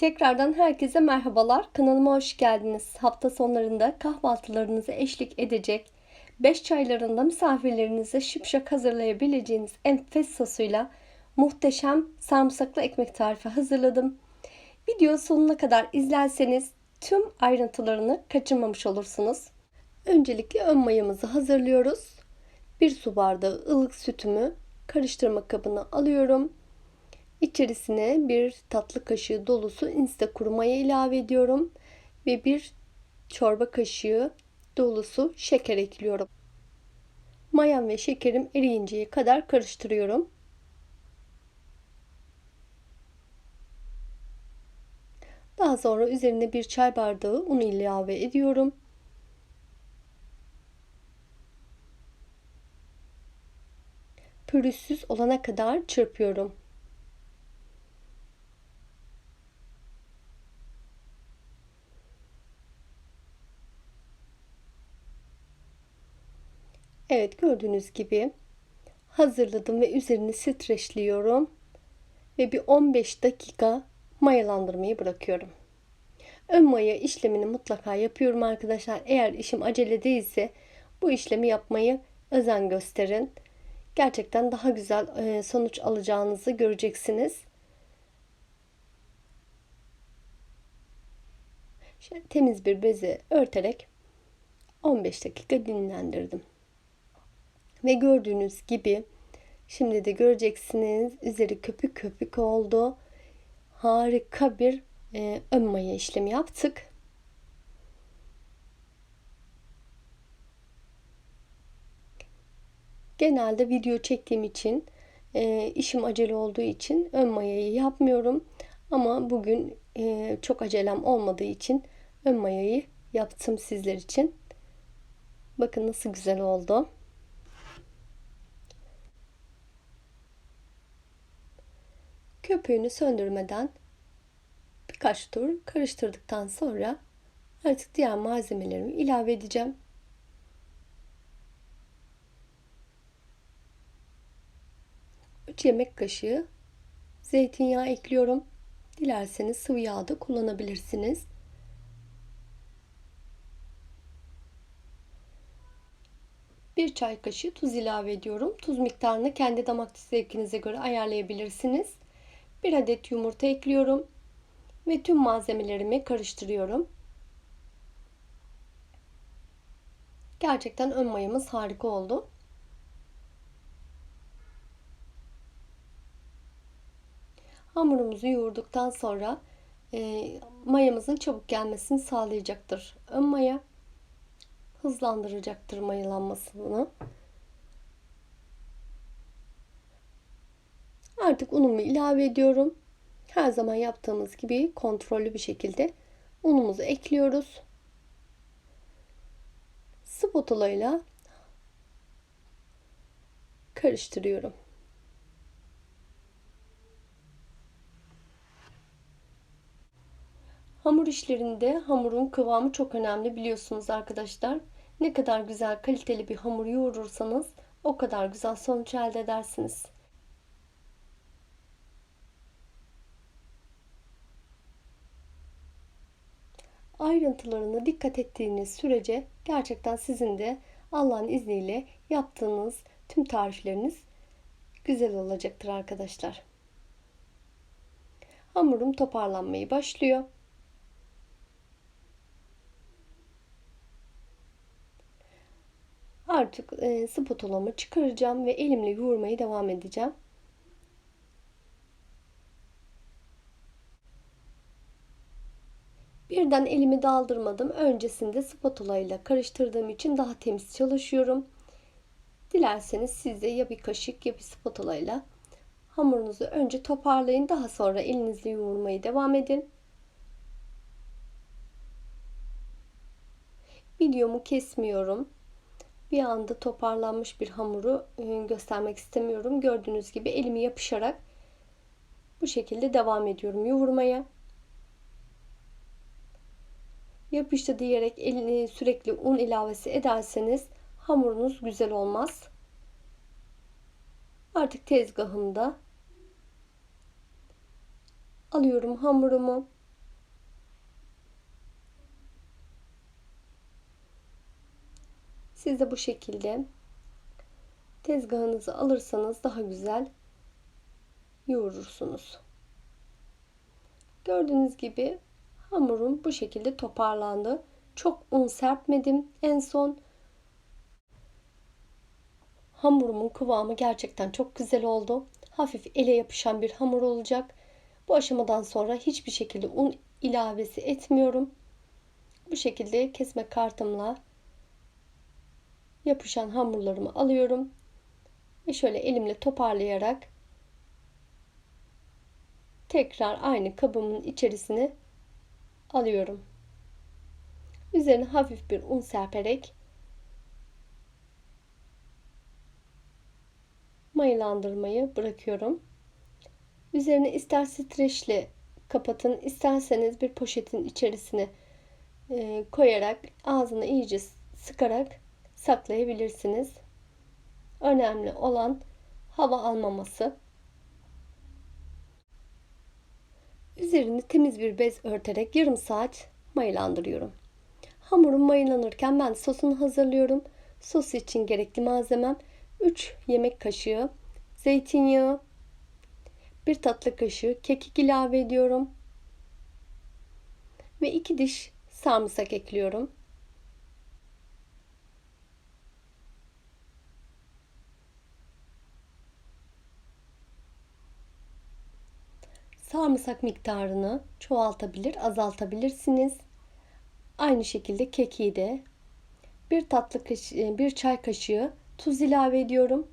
Tekrardan herkese merhabalar. Kanalıma hoş geldiniz. Hafta sonlarında kahvaltılarınızı eşlik edecek, 5 çaylarında misafirlerinize şıpşak hazırlayabileceğiniz enfes sosuyla muhteşem sarımsaklı ekmek tarifi hazırladım. Video sonuna kadar izlerseniz tüm ayrıntılarını kaçırmamış olursunuz. Öncelikle ön mayamızı hazırlıyoruz. 1 su bardağı ılık sütümü karıştırma kabına alıyorum. İçerisine bir tatlı kaşığı dolusu insta kuru ilave ediyorum ve bir çorba kaşığı dolusu şeker ekliyorum. Mayam ve şekerim eriyinceye kadar karıştırıyorum. Daha sonra üzerine bir çay bardağı un ilave ediyorum. Pürüzsüz olana kadar çırpıyorum. Evet gördüğünüz gibi hazırladım ve üzerini streçliyorum. Ve bir 15 dakika mayalandırmayı bırakıyorum. Ön maya işlemini mutlaka yapıyorum arkadaşlar. Eğer işim acele değilse bu işlemi yapmayı özen gösterin. Gerçekten daha güzel e, sonuç alacağınızı göreceksiniz. Şöyle temiz bir beze örterek 15 dakika dinlendirdim. Ve gördüğünüz gibi şimdi de göreceksiniz üzeri köpük köpük oldu. Harika bir e, ön maya işlemi yaptık. Genelde video çektiğim için e, işim acele olduğu için ön mayayı yapmıyorum. Ama bugün e, çok acelem olmadığı için ön mayayı yaptım sizler için. Bakın nasıl güzel oldu. Köpüğünü söndürmeden birkaç tur karıştırdıktan sonra artık diğer malzemelerimi ilave edeceğim. Yemek kaşığı zeytinyağı ekliyorum. Dilerseniz sıvı yağ da kullanabilirsiniz. Bir çay kaşığı tuz ilave ediyorum. Tuz miktarını kendi damak zevkinize göre ayarlayabilirsiniz. Bir adet yumurta ekliyorum ve tüm malzemelerimi karıştırıyorum. Gerçekten ön mayamız harika oldu. Hamurumuzu yoğurduktan sonra e, mayamızın çabuk gelmesini sağlayacaktır. Ön maya hızlandıracaktır mayalanmasını. Artık unumu ilave ediyorum. Her zaman yaptığımız gibi kontrollü bir şekilde unumuzu ekliyoruz. Spatula ile karıştırıyorum. Hamur işlerinde hamurun kıvamı çok önemli biliyorsunuz arkadaşlar. Ne kadar güzel kaliteli bir hamur yoğurursanız o kadar güzel sonuç elde edersiniz. Ayrıntılarına dikkat ettiğiniz sürece gerçekten sizin de Allah'ın izniyle yaptığınız tüm tarifleriniz güzel olacaktır arkadaşlar. Hamurum toparlanmayı başlıyor. Artık e, spatulamı çıkaracağım ve elimle yoğurmaya devam edeceğim. Birden elimi daldırmadım. Öncesinde spatula ile karıştırdığım için daha temiz çalışıyorum. Dilerseniz siz de ya bir kaşık ya bir spatula ile hamurunuzu önce toparlayın. Daha sonra elinizle yoğurmaya devam edin. Videomu kesmiyorum. Bir anda toparlanmış bir hamuru e, göstermek istemiyorum. Gördüğünüz gibi elimi yapışarak bu şekilde devam ediyorum yoğurmaya yapıştı diyerek elini sürekli un ilavesi ederseniz hamurunuz güzel olmaz. Artık tezgahımda alıyorum hamurumu. Siz de bu şekilde tezgahınızı alırsanız daha güzel yoğurursunuz. Gördüğünüz gibi hamurum bu şekilde toparlandı. Çok un serpmedim. En son hamurumun kıvamı gerçekten çok güzel oldu. Hafif ele yapışan bir hamur olacak. Bu aşamadan sonra hiçbir şekilde un ilavesi etmiyorum. Bu şekilde kesme kartımla yapışan hamurlarımı alıyorum. Ve şöyle elimle toparlayarak tekrar aynı kabımın içerisine alıyorum. Üzerine hafif bir un serperek mayalandırmayı bırakıyorum. Üzerine ister streçle kapatın, isterseniz bir poşetin içerisine e, koyarak ağzına iyice sıkarak saklayabilirsiniz. Önemli olan hava almaması. Üzerini temiz bir bez örterek yarım saat mayalandırıyorum. Hamurum mayalanırken ben sosunu hazırlıyorum. Sos için gerekli malzemem 3 yemek kaşığı zeytinyağı, 1 tatlı kaşığı kekik ilave ediyorum. Ve 2 diş sarımsak ekliyorum. Sarımsak miktarını çoğaltabilir, azaltabilirsiniz. Aynı şekilde kekiği de bir tatlı kaşığı, bir çay kaşığı tuz ilave ediyorum.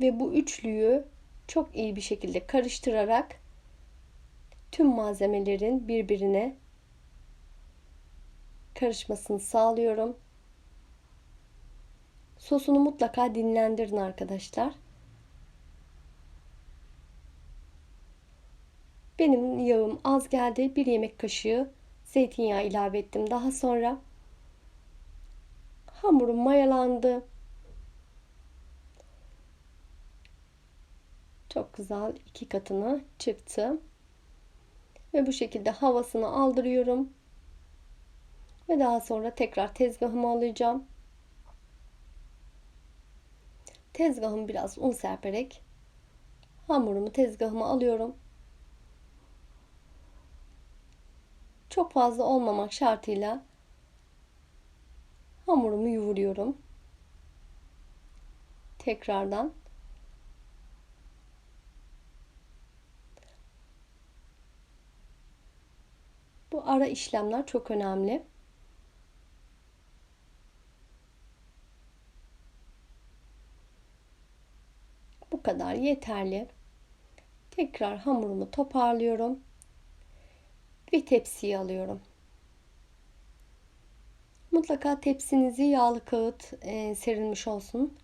Ve bu üçlüyü çok iyi bir şekilde karıştırarak tüm malzemelerin birbirine karışmasını sağlıyorum. Sosunu mutlaka dinlendirin arkadaşlar. Benim yağım az geldi. Bir yemek kaşığı zeytinyağı ilave ettim. Daha sonra hamurum mayalandı. Çok güzel iki katını çıktı. Ve bu şekilde havasını aldırıyorum. Ve daha sonra tekrar tezgahımı alacağım. Tezgahımı biraz un serperek hamurumu tezgahıma alıyorum. Çok fazla olmamak şartıyla hamurumu yoğuruyorum. Tekrardan Bu ara işlemler çok önemli. Bu kadar yeterli. Tekrar hamurumu toparlıyorum ve tepsiye alıyorum. Mutlaka tepsinizi yağlı kağıt e, serilmiş olsun.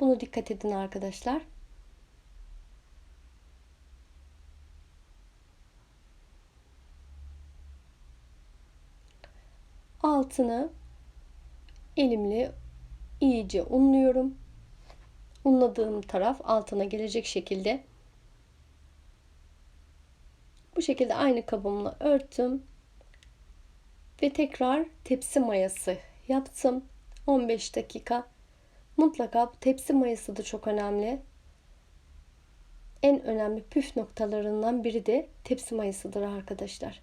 Bunu dikkat edin arkadaşlar. Altını elimle iyice unluyorum. Unladığım taraf altına gelecek şekilde bu şekilde aynı kabımla örttüm. Ve tekrar tepsi mayası yaptım. 15 dakika. Mutlaka tepsi mayası da çok önemli. En önemli püf noktalarından biri de tepsi mayasıdır arkadaşlar.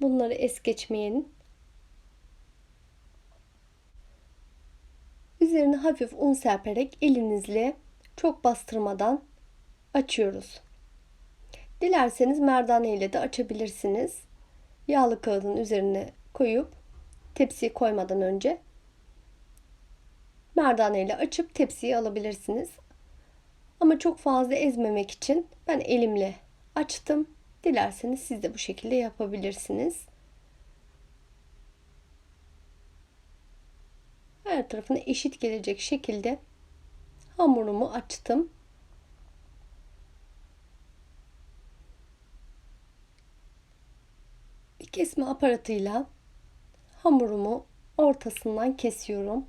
Bunları es geçmeyin. Üzerine hafif un serperek elinizle çok bastırmadan açıyoruz. Dilerseniz merdane ile de açabilirsiniz. Yağlı kağıdın üzerine koyup tepsiye koymadan önce merdane ile açıp tepsiye alabilirsiniz. Ama çok fazla ezmemek için ben elimle açtım. Dilerseniz siz de bu şekilde yapabilirsiniz. Her tarafına eşit gelecek şekilde hamurumu açtım. kesme aparatıyla hamurumu ortasından kesiyorum.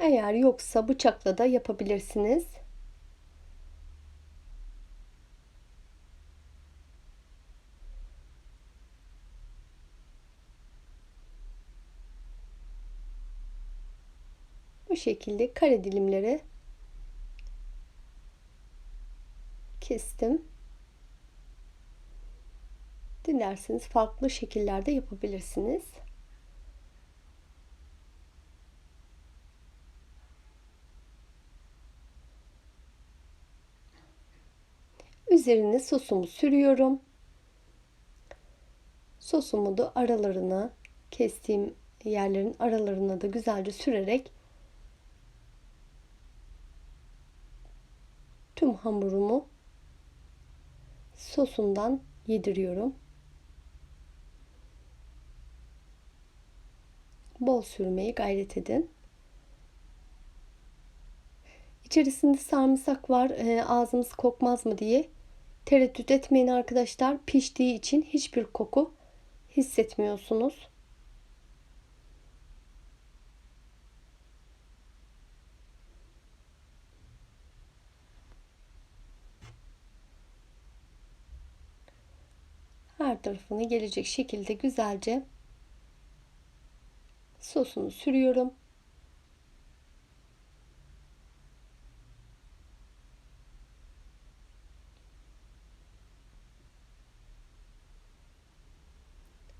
Eğer yoksa bıçakla da yapabilirsiniz. Bu şekilde kare dilimleri kestim. Dilerseniz farklı şekillerde yapabilirsiniz. Üzerine sosumu sürüyorum. Sosumu da aralarına kestiğim yerlerin aralarına da güzelce sürerek tüm hamurumu sosundan yediriyorum. Bol sürmeyi gayret edin. İçerisinde sarımsak var. E, ağzımız kokmaz mı diye. Tereddüt etmeyin arkadaşlar. Piştiği için hiçbir koku hissetmiyorsunuz. Her tarafını gelecek şekilde güzelce sosunu sürüyorum.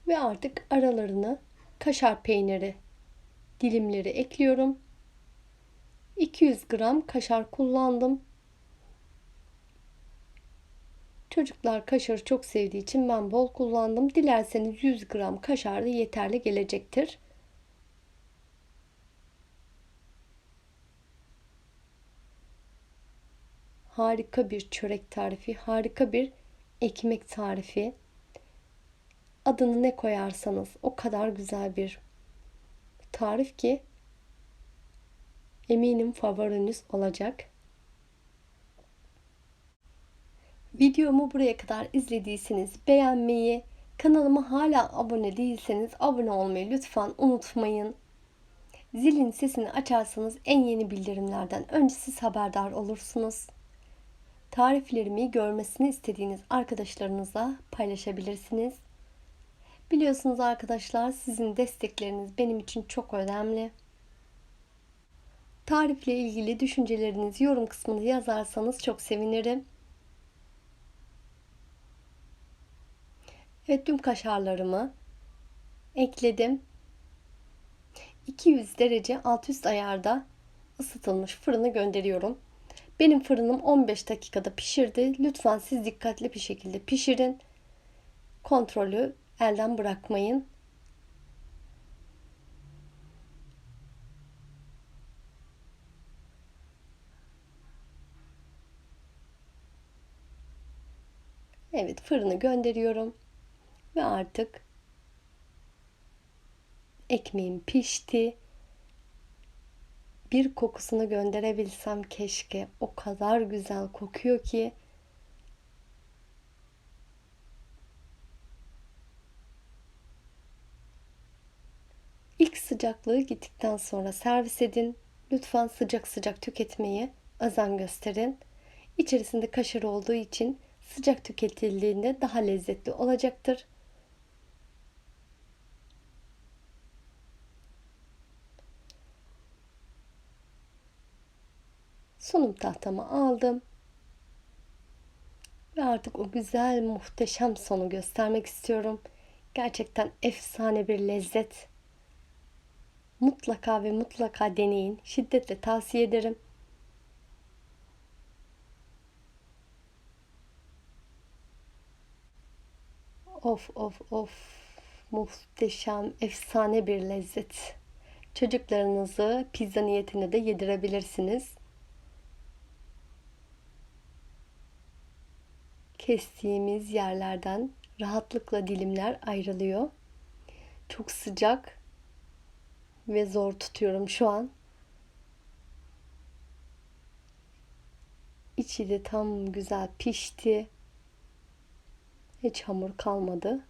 Ve artık aralarını kaşar peyniri dilimleri ekliyorum. 200 gram kaşar kullandım. Çocuklar kaşarı çok sevdiği için ben bol kullandım. Dilerseniz 100 gram kaşar da yeterli gelecektir. Harika bir çörek tarifi, harika bir ekmek tarifi. Adını ne koyarsanız o kadar güzel bir tarif ki eminim favoriniz olacak. Videomu buraya kadar izlediyseniz beğenmeyi, kanalıma hala abone değilseniz abone olmayı lütfen unutmayın. Zilin sesini açarsanız en yeni bildirimlerden önce siz haberdar olursunuz. Tariflerimi görmesini istediğiniz arkadaşlarınızla paylaşabilirsiniz. Biliyorsunuz arkadaşlar sizin destekleriniz benim için çok önemli. Tarifle ilgili düşüncelerinizi yorum kısmına yazarsanız çok sevinirim. Evet tüm kaşarlarımı ekledim. 200 derece alt üst ayarda ısıtılmış fırını gönderiyorum. Benim fırınım 15 dakikada pişirdi. Lütfen siz dikkatli bir şekilde pişirin. Kontrolü elden bırakmayın. Evet fırını gönderiyorum. Ve artık ekmeğim pişti. Bir kokusunu gönderebilsem keşke. O kadar güzel kokuyor ki. İlk sıcaklığı gittikten sonra servis edin. Lütfen sıcak sıcak tüketmeyi özen gösterin. İçerisinde kaşar olduğu için sıcak tüketildiğinde daha lezzetli olacaktır. Sunum tahtamı aldım. Ve artık o güzel muhteşem sonu göstermek istiyorum. Gerçekten efsane bir lezzet. Mutlaka ve mutlaka deneyin. Şiddetle tavsiye ederim. Of of of. Muhteşem, efsane bir lezzet. Çocuklarınızı pizza niyetine de yedirebilirsiniz. Kestiğimiz yerlerden rahatlıkla dilimler ayrılıyor. Çok sıcak ve zor tutuyorum şu an. İçi de tam güzel pişti. Hiç hamur kalmadı.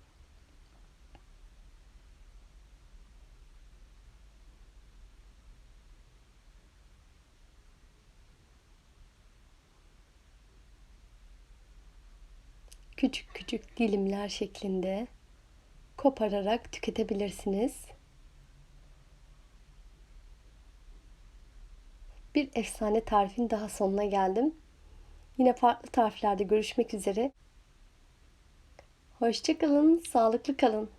Küçük küçük dilimler şeklinde kopararak tüketebilirsiniz. bir efsane tarifin daha sonuna geldim. Yine farklı tariflerde görüşmek üzere. Hoşçakalın, sağlıklı kalın.